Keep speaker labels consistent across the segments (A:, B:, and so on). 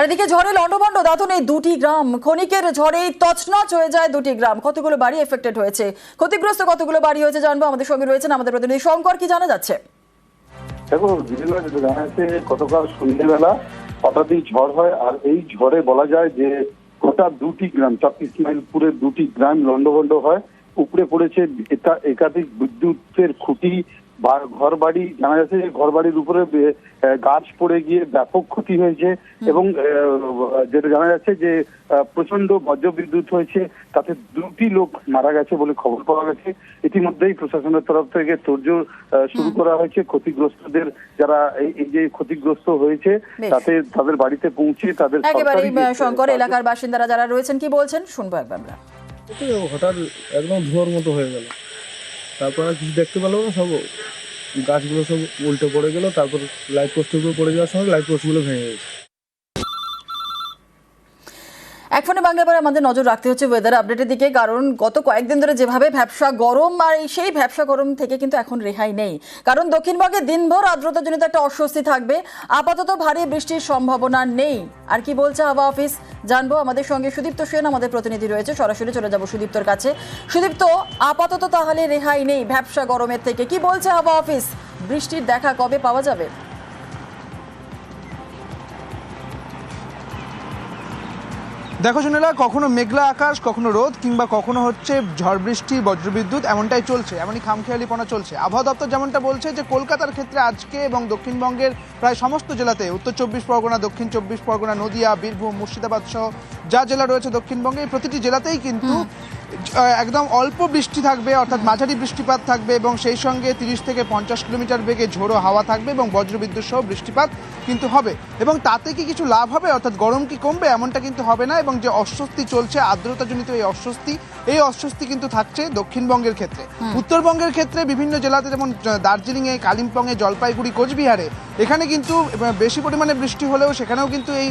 A: আর এদিকে ঝড়ে দুটি গ্রাম। ঝড়েই তছনছ হয়ে যায় দুটি গ্রাম। কতগুলো বাড়ি এফেক্টেড হয়েছে? ক্ষতিগ্রস্ত কতগুলো বাড়ি হয়েছে জানব। আমাদের সঙ্গে রয়েছেন আমাদের প্রতিনিধি শঙ্কর, কি জানা যাচ্ছে?
B: দেখো বিভিন্ন জানা যাচ্ছে গতকাল সন্ধ্যেবেলা হঠাৎই ঝড় হয়। আর এই ঝড়ে বলা যায় যে গোটা দুটি গ্রাম চাপ ইসমাইলপুরের দুটি গ্রাম লন্ডভন্ড হয়। উপরে পড়েছে একা- একাধিক বিদ্যুতের খুঁটি ঘর বাড়ি জানা যাচ্ছে যে ঘর বাড়ির উপরে গাছ পড়ে গিয়ে ব্যাপক ক্ষতি হয়েছে এবং যেটা জানা যাচ্ছে যে প্রচণ্ড বজ্র বিদ্যুৎ হয়েছে তাতে দুটি লোক মারা গেছে বলে খবর পাওয়া গেছে। ইতিমধ্যেই প্রশাসনের তরফ থেকে তোড়জোড় শুরু করা হয়েছে। ক্ষতিগ্রস্তদের যারা এই- এই যে ক্ষতিগ্রস্ত হয়েছে তাতে তাদের বাড়িতে পৌঁছে তাদের
A: একেবারে শঙ্কর এলাকার বাসিন্দারা যারা রয়েছেন কি বলছেন? শুনব একবার আমরা।
C: হঠাৎ একদম ঝড় মতো হয়ে গেল। তারপর আর কিছু দেখতে পেলাম না, সব গাছগুলো সব উল্টে পড়ে গেলো, তারপর লাইট পোস্টের উপর পড়ে যাওয়ার সময় লাইট পোস্টগুলো ভেঙে গেছে।
A: এক ফোনে বাংলা আমাদের নজর রাখতে হচ্ছে ওয়েদার আপডেটের দিকে, কারণ গত কয়েকদিন ধরে যেভাবে ভ্যাবসা গরম আর সেই ভ্যাবসা গরম থেকে কিন্তু এখন রেহাই নেই। কারণ দক্ষিণবঙ্গে দিনভর আর্দ্রতাজনিত একটা অস্বস্তি থাকবে। আপাতত ভারী বৃষ্টির সম্ভাবনা নেই। আর কি বলছে হাওয়া অফিস? জানব আমাদের সঙ্গে সুদীপ্ত সেন, আমাদের প্রতিনিধি রয়েছে। সরাসরি চলে যাব সুদীপ্তর কাছে। সুদীপ্ত, আপাতত তাহলে রেহাই নেই ভ্যাবসা গরমের থেকে। কি বলছে হাওয়া অফিস? বৃষ্টির দেখা কবে পাওয়া যাবে?
D: দেখো শুনেলা কখনো মেঘলা আকাশ, কখনো রোদ, কিংবা কখনো হচ্ছে ঝড় বৃষ্টি, বজ্রবিদ্যুৎ, এমনটাই চলছে, এমনই খামখেয়ালিপনা চলছে। আবহাওয়া দপ্তর যেমনটা বলছে যে, কলকাতার ক্ষেত্রে আজকে এবং দক্ষিণবঙ্গের প্রায় সমস্ত জেলাতে উত্তর চব্বিশ পরগনা, দক্ষিণ চব্বিশ পরগনা, নদিয়া, বীরভূম, মুর্শিদাবাদ সহ যা জেলা রয়েছে দক্ষিণবঙ্গে এই প্রতিটি জেলাতেই কিন্তু একদম অল্প বৃষ্টি থাকবে অর্থাৎ মাঝারি বৃষ্টিপাত থাকবে এবং সেই সঙ্গে তিরিশ থেকে পঞ্চাশ কিলোমিটার বেগে ঝোড়ো হাওয়া থাকবে এবং বজ্রবিদ্যুৎ সহ বৃষ্টিপাত কিন্তু হবে। এবং তাতে কি কিছু লাভ হবে? অর্থাৎ গরম কি কমবে? এমনটা কিন্তু হবে না এবং যে অস্বস্তি চলছে আর্দ্রতাজনিত এই অস্বস্তি এই অস্বস্তি কিন্তু থাকছে দক্ষিণবঙ্গের ক্ষেত্রে। উত্তরবঙ্গের ক্ষেত্রে বিভিন্ন জেলাতে যেমন দার্জিলিংয়ে কালিম্পংয়ে জলপাইগুড়ি কোচবিহারে এখানে কিন্তু বেশি পরিমাণে বৃষ্টি হলেও সেখানেও কিন্তু এই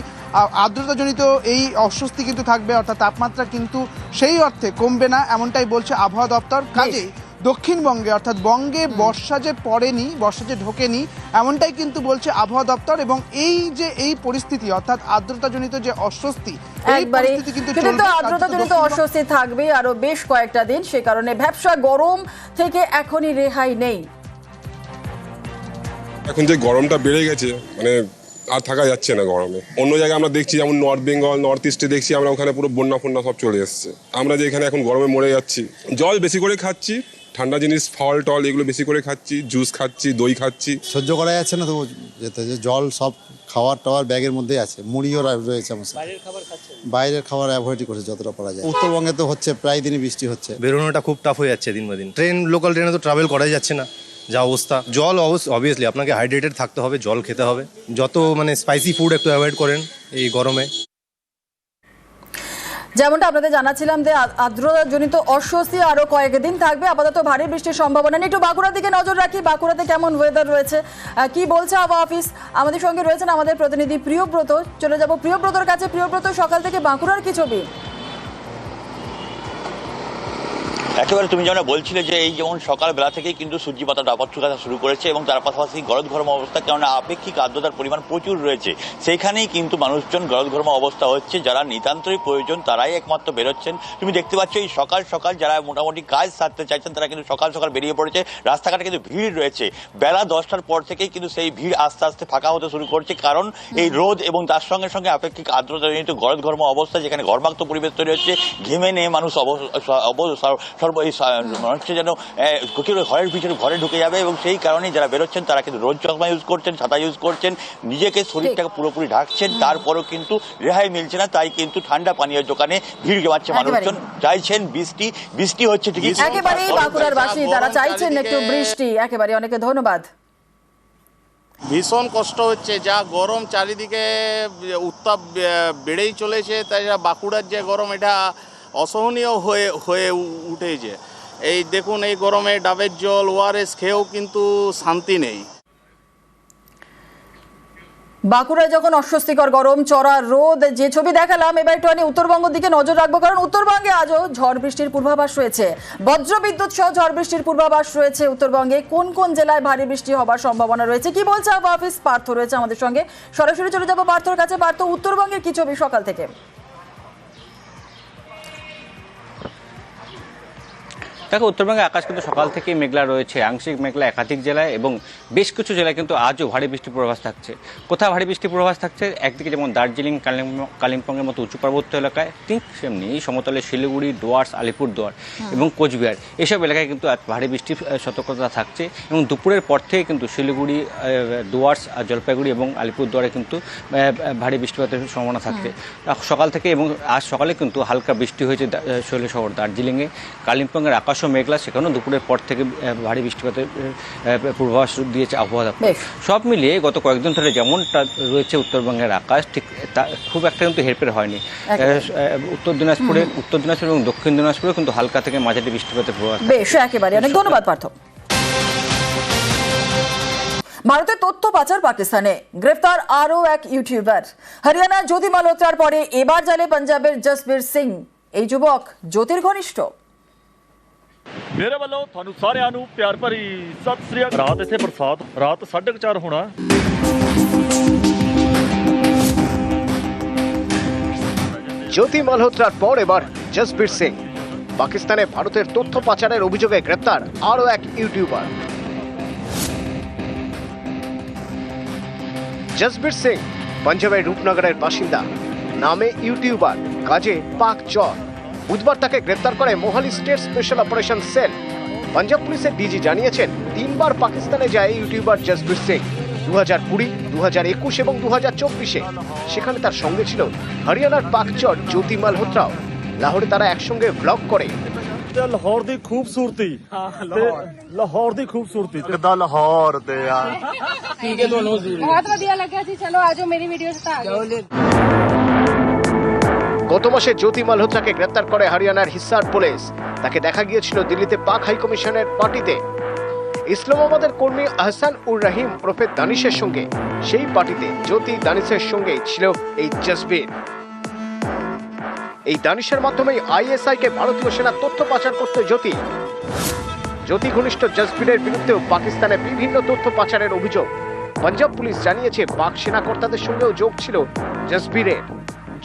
D: আর্দ্রতাজনিত এই অস্বস্তি কিন্তু থাকবে অর্থাৎ তাপমাত্রা কিন্তু সেই অর্থে কমবে না এমনটাই বলছে আবহাওয়া দপ্তর। কাজেই দক্ষিণবঙ্গে অর্থাৎ বঙ্গে বর্ষা যে পড়েনি বর্ষা যে ঢোকেনি এমনটাই কিন্তু বলছে আবহাওয়া দপ্তর এবং এই যে এই পরিস্থিতি অর্থাৎ আর্দ্রতাজনিত যে অস্বস্তি এই
A: একবারে।
D: পরিস্থিতি কিন্তু
A: কিন্তু আর্দ্রতাজনিত অস্বস্তি থাকবে আরও বেশ কয়েকটা দিন সে কারণে ভ্যাবসা গরম থেকে এখনই রেহাই নেই।
E: এখন যে গরমটা বেড়ে গেছে মানে আর থাকা যাচ্ছে না গরমে। অন্য জায়গায় আমরা দেখছি যেমন নর্থ বেঙ্গল নর্থ ইস্টে দেখছি আমরা ওখানে পুরো বন্যা ফন্যা সব চলে এসছে। আমরা যে এখানে এখন গরমে মরে যাচ্ছি। জল বেশি করে খাচ্ছি ঠান্ডা জিনিস ফল টল এগুলো বেশি করে খাচ্ছি জুস খাচ্ছি দই খাচ্ছি।
F: সহ্য করা যাচ্ছে না তো যেতে যে জল সব খাওয়ার টাওয়ার ব্যাগের মধ্যেই আছে। মুড়িও রয়েছে আমার সাথে। বাইরের খাবার অ্যাভয়েডই করছে যতটা পারা যায়। উত্তরবঙ্গে তো হচ্ছে প্রায় দিনই বৃষ্টি হচ্ছে।
G: বেরোনোটা খুব টাফ হয়ে যাচ্ছে দিন বা দিন। ট্রেন লোকাল ট্রেনে তো ট্রাভেল করাই যাচ্ছে না। যা অবস্থা। জল অবভিয়াসলি আপনাকে হাইড্রেটেড থাকতে হবে, জল খেতে হবে। যত মানে স্পাইসি ফুড একটু অ্যাভয়েড করেন এই গরমে।
A: যেমনটা আপনাদের জানাচ্ছিলাম যে আর্দ্রতাজনিত অস্বস্তি আরও কয়েকদিন থাকবে। আপাতত ভারী বৃষ্টির সম্ভাবনা নেই। একটু বাঁকুড়ার দিকে নজর রাখি। বাঁকুড়াতে কেমন ওয়েদার রয়েছে? কি বলছে আবহাওয়া অফিস আমাদের সঙ্গে রয়েছেন আমাদের প্রতিনিধি প্রিয়ব্রত। চলে যাব প্রিয়ব্রতর কাছে। প্রিয়ব্রত, সকাল থেকে বাঁকুড়ার কি ছবি?
H: একেবারে তুমি যেমন বলছিলে যে এই যেমন সকালবেলা থেকেই কিন্তু সূর্যপাতা ডাপাত শুকাতে শুরু করেছে এবং তার পাশাপাশি গরদ ঘরম অবস্থা কেননা আপেক্ষিক আর্দ্রতার পরিমাণ প্রচুর রয়েছে। সেইখানেই কিন্তু মানুষজন গরদ ঘরম অবস্থা হচ্ছে যারা নিতান্তই প্রয়োজন তারাই একমাত্র বেরোচ্ছেন। তুমি দেখতে পাচ্ছ এই সকাল সকাল যারা মোটামুটি কাজ সারতে চাইছেন তারা কিন্তু সকাল সকাল বেরিয়ে পড়েছে। রাস্তাঘাটে কিন্তু ভিড় রয়েছে। বেলা দশটার পর থেকেই কিন্তু সেই ভিড় আস্তে আস্তে ফাঁকা হতে শুরু করছে কারণ এই রোদ এবং তার সঙ্গে সঙ্গে আপেক্ষিক আর্দ্রতা আর্দ্রতাজনিত গরদ ঘর্ম অবস্থা যেখানে গর্ভাক্ত পরিবেশ তৈরি হচ্ছে ঘেমে নিয়ে মানুষ অব- সর্ব এই মনে হচ্ছে যেন ঘরের ভিতরে ঘরে ঢুকে যাবে এবং সেই কারণেই যারা বেরোচ্ছেন তারা কিন্তু রোদ চশমা ইউজ করছেন ছাতা ইউজ করছেন নিজেকে শরীরটাকে পুরোপুরি ঢাকছেন তারপরেও কিন্তু রেহাই মিলছে না তাই কিন্তু ঠান্ডা পানীয় দোকানে ভিড় জমাচ্ছে মানুষজন। চাইছেন বৃষ্টি বৃষ্টি হচ্ছে ঠিকই।
A: একেবারেই বাঁকুড়ার বাসী তারা চাইছেন একটু বৃষ্টি একেবারে অনেকে ধন্যবাদ।
I: ভীষণ কষ্ট হচ্ছে যা গরম চারিদিকে উত্তাপ বেড়েই চলেছে তাই বাঁকুড়ার যে গরম এটা অসহনীয় হয়ে হয়ে উঠেছে। এই দেখুন, এই গরমে ডাবের জল ওআরএস খেয়েও কিন্তু শান্তি নেই।
A: বাঁকুড়ায় যখন অস্বস্তিকর গরম, চড়া রোদ, যে ছবি দেখালাম, এবার একটু আমি উত্তরবঙ্গের দিকে নজর রাখব, কারণ উত্তরবঙ্গে আজও ঝড় বৃষ্টির পূর্বাভাস রয়েছে। বজ্র বিদ্যুৎ সহ ঝড় বৃষ্টির পূর্বাভাস রয়েছে উত্তরবঙ্গে। কোন কোন জেলায় ভারী বৃষ্টি হবার সম্ভাবনা রয়েছে? কি বলছে আবহাওয়া অফিস? পার্থ রয়েছে আমাদের সঙ্গে। সরাসরি চলে যাব পার্থর কাছে। পার্থ, উত্তরবঙ্গের কি ছবি সকাল থেকে?
J: দেখো উত্তরবঙ্গে আকাশ কিন্তু সকাল থেকেই মেঘলা রয়েছে আংশিক মেঘলা একাধিক জেলায় এবং বেশ কিছু জেলায় কিন্তু আজও ভারী বৃষ্টির পূর্বাভাস থাকছে। কোথাও ভারী বৃষ্টির পূর্বাভাস থাকছে? একদিকে যেমন দার্জিলিং কালিম্পং- কালিম্পংয়ের মতো উঁচু পার্বত্য এলাকায় ঠিক সেমনি সমতলে শিলিগুড়ি ডুয়ার্স আলিপুরদুয়ার এবং কোচবিহার। এসব এলাকায় কিন্তু ভারী বৃষ্টির সতর্কতা থাকছে এবং দুপুরের পর থেকে কিন্তু শিলিগুড়ি ডুয়ার্স আর জলপাইগুড়ি এবং আলিপুরদুয়ারে কিন্তু ভারী বৃষ্টিপাতের সম্ভাবনা থাকছে। সকাল থেকে এবং আজ সকালে কিন্তু হালকা বৃষ্টি হয়েছে শৈল শহর দার্জিলিংয়ে। কালিম্পংয়ের আকাশও মেঘলা সেখানেও দুপুরের পর থেকে ভারী বৃষ্টিপাতের পূর্বাভাস দিয়েছে আবহাওয়া দপ্তর। সব মিলিয়ে গত কয়েকদিন ধরে যেমনটা রয়েছে উত্তরবঙ্গের আকাশ ঠিক তা খুব একটা কিন্তু হেরফের হয়নি। উত্তর দিনাজপুরে উত্তর দিনাজপুর এবং দক্ষিণ দিনাজপুরে কিন্তু হালকা থেকে মাঝারি বৃষ্টিপাতের পূর্বাভাস
A: বেশ একেবারে। অনেক ধন্যবাদ পার্থ ভারতের তথ্য পাচার পাকিস্তানে। গ্রেফতার আরও এক ইউটিউবার। হরিয়ানা জ্যোতি মালহোত্রার পরে এবার জালে পাঞ্জাবের জসবীর সিং। এই যুবক জ্যোতির ঘনিষ্ঠ
K: ਮੇਰੇ ਵੱਲੋਂ ਤੁਹਾਨੂੰ ਸਾਰਿਆਂ ਨੂੰ ਪਿਆਰ ਭਰੀ ਸਤਿ ਸ੍ਰੀ ਅਕਾਲ ਰਾਤ ਇੱਥੇ ਬਰਸਾਤ ਰਾਤ 4:30 ਹੋਣਾ
L: জ্যোতি মালহোত্রার পর এবার জসবীর সিং পাকিস্তানে ভারতের তথ্য পাচারের অভিযোগে গ্রেপ্তার আরও এক ইউটিউবার জসবীর সিং পাঞ্জাবের রূপনগরের বাসিন্দা নামে ইউটিউবার কাজে পাক চর বুধবার তাকে গ্রেপ্তার করে Mohali state special operation cell Punjab পুলিশের ডিজি জানিয়েছেন তিনবার পাকিস্তানে যায় ইউটিউবার জসবীর সিং দু হাজার কুড়ি দু হাজার একুশ এবং দু হাজার চব্বিশে সেখানে তার সঙ্গে ছিল হরিয়ানার পাকচর জ্যোতি মালহোত্রাও লাহোরে তারা একসঙ্গে ব্লগ করে
K: ਤੇ ਲਾਹੌਰ ਦੀ ਖੂਬਸੂਰਤੀ ਤੇ ਲਾਹੌਰ ਦੀ ਖੂਬਸੂਰਤੀ ਕਿਦਾਂ ਲਾਹੌਰ ਤੇ ਆ
M: ਬਹੁਤ ਵਧੀਆ ਲੱਗਿਆ ਸੀ ਚਲੋ ਆਜੋ ਮੇਰੀ ਵੀਡੀਓ ਸਟਾ ਗਏ
L: গত মাসে জ্যোতি মালহোত্রাকে গ্রেপ্তার করে হরিয়ানার হিসার পুলিশ। তাকে দেখা গিয়েছিল দিল্লিতে পাক হাইকমিশনের পার্টিতে। ইসলামাবাদের কর্মী আহসান উর রাহিম ওরফে দানিশের সঙ্গে। সেই পার্টিতে জ্যোতি দানিশের সঙ্গে ছিল এই জসবীর। এই দানিশের মাধ্যমেই আইএসআই কে ভারতীয় সেনা তথ্য পাচার করত জ্যোতি। জ্যোতি ঘনিষ্ঠ জসবীরের বিরুদ্ধেও পাকিস্তানে বিভিন্ন তথ্য পাচারের অভিযোগ। পাঞ্জাব পুলিশ জানিয়েছে, পাক সেনা কর্তাদের সঙ্গেও যোগ ছিল জসবীরের।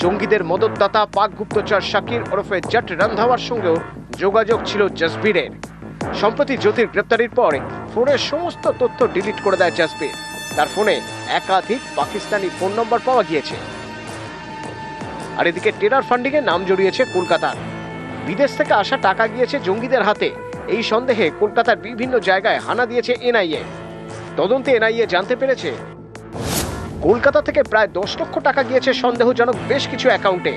L: জঙ্গিদের মদতদাতা পাক গুপ্তচর শাকির ওরফে জট রন্ধাওয়ার সঙ্গেও যোগাযোগ ছিল জসবীরের। সম্প্রতি জ্যোতির গ্রেপ্তারির পর ফোনের সমস্ত তথ্য ডিলিট করে দেয় জসবীর। তার ফোনে একাধিক পাকিস্তানি ফোন নম্বর পাওয়া গিয়েছে। আর এদিকে টেরার ফান্ডিং এ নাম জড়িয়েছে কলকাতার। বিদেশ থেকে আসা টাকা গিয়েছে জঙ্গিদের হাতে। এই সন্দেহে কলকাতার বিভিন্ন জায়গায় হানা দিয়েছে এনআইএ। তদন্তে এনআইএ জানতে পেরেছে কলকাতা থেকে প্রায় দশ লক্ষ টাকা গিয়েছে সন্দেহজনক বেশ কিছু অ্যাকাউন্টে।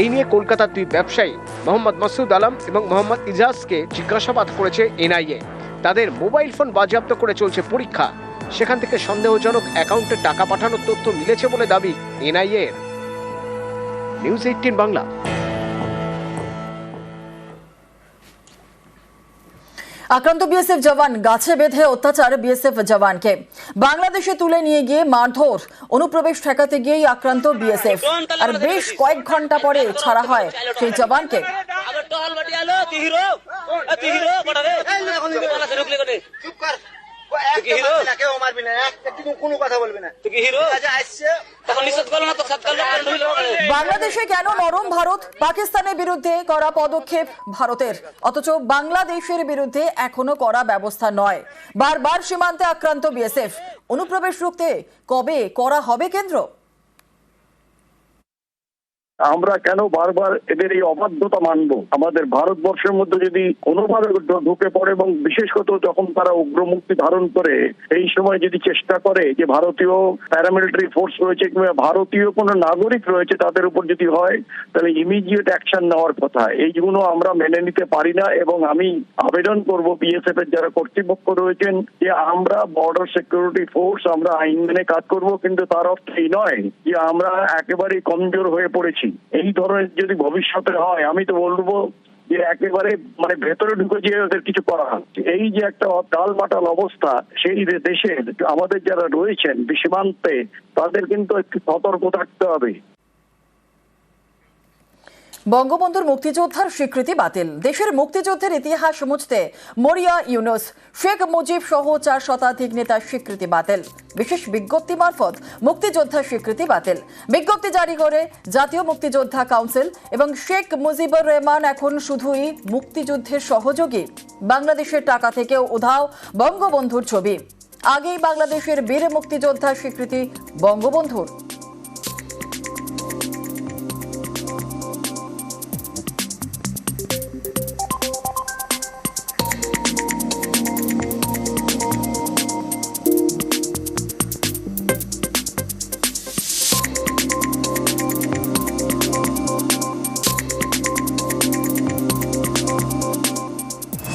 L: এই নিয়ে কলকাতার দুই ব্যবসায়ী, মোহাম্মদ মাসুদ আলম এবং মোহাম্মদ ইজাজকে জিজ্ঞাসাবাদ করেছে এনআইএ। তাদের মোবাইল ফোন বাজেয়াপ্ত করে চলছে পরীক্ষা। সেখান থেকে সন্দেহজনক অ্যাকাউন্টে টাকা পাঠানোর তথ্য মিলেছে বলে দাবি এনআইএ নিউজ এইটিন বাংলা।
A: আক্রান্ত বিএসএফ জওয়ান গাছে বেঁধে অত্যাচার বিএসএফ জওয়ানকে। বাংলাদেশে তুলে নিয়ে গিয়ে মারধর অনুপ্রবেশ ঠেকাতে গিয়েই আক্রান্ত বিএসএফ। আর বেশ কয়েক ঘণ্টা পরে ছাড়া হয় সেই জওয়ানকে। বাংলাদেশে কেন নরম ভারত? পাকিস্তানের বিরুদ্ধে করা পদক্ষেপ ভারতের। অথচ বাংলাদেশের বিরুদ্ধে এখনও করা ব্যবস্থা নয়। বারবার সীমান্তে আক্রান্ত বিএসএফ। অনুপ্রবেশ রুখতে কবে করা হবে কেন্দ্র?
B: আমরা কেন বারবার এদের এই অবাধ্যতা মানব? আমাদের ভারতবর্ষের মধ্যে যদি কোনোভাবে ঢুকে পড়ে এবং বিশেষ করে যখন তারা উগ্রমুক্তি ধারণ করে, এই সময় যদি চেষ্টা করে যে ভারতীয় প্যারামিলিটারি ফোর্স রয়েছে কিংবা ভারতীয় কোনো নাগরিক রয়েছে তাদের উপর যদি হয়, তাহলে ইমিডিয়েট অ্যাকশন নেওয়ার কথা। এইগুলো আমরা মেনে নিতে পারি না এবং আমি আবেদন করব বিএসএফ এর যারা কর্তৃপক্ষ রয়েছেন যে আমরা বর্ডার সিকিউরিটি ফোর্স আমরা আইন মেনে কাজ করব, কিন্তু তার অর্থ এই নয় যে আমরা একেবারেই কমজোর হয়ে পড়েছি। এই ধরনের যদি ভবিষ্যতে হয়, আমি তো বলব যে একেবারে মানে ভেতরে ঢুকে যে ওদের কিছু করা হচ্ছে এই যে একটা ডালমাটাল অবস্থা, সেই দেশের, আমাদের যারা রয়েছেন, সীমান্তে, তাদের কিন্তু একটু সতর্ক থাকতে হবে।
A: বঙ্গবন্ধুর মুক্তিযোদ্ধার স্বীকৃতি বাতিল। দেশের মুক্তিযুদ্ধের ইতিহাস মুছতে মরিয়া ইউনুস, শেখ মুজিব সহ চার শতাধিক নেতার স্বীকৃতি বাতিল। বিশেষ বিজ্ঞপ্তি মারফত মুক্তিযোদ্ধার স্বীকৃতি বাতিল। বিজ্ঞপ্তি জারি করে জাতীয় মুক্তিযোদ্ধা কাউন্সিল এবং শেখ মুজিবুর রহমান এখন শুধুই মুক্তিযুদ্ধের সহযোগী। বাংলাদেশের টাকা থেকেও উধাও বঙ্গবন্ধুর ছবি। আগেই বাংলাদেশের বীর মুক্তিযোদ্ধার স্বীকৃতি বঙ্গবন্ধুর।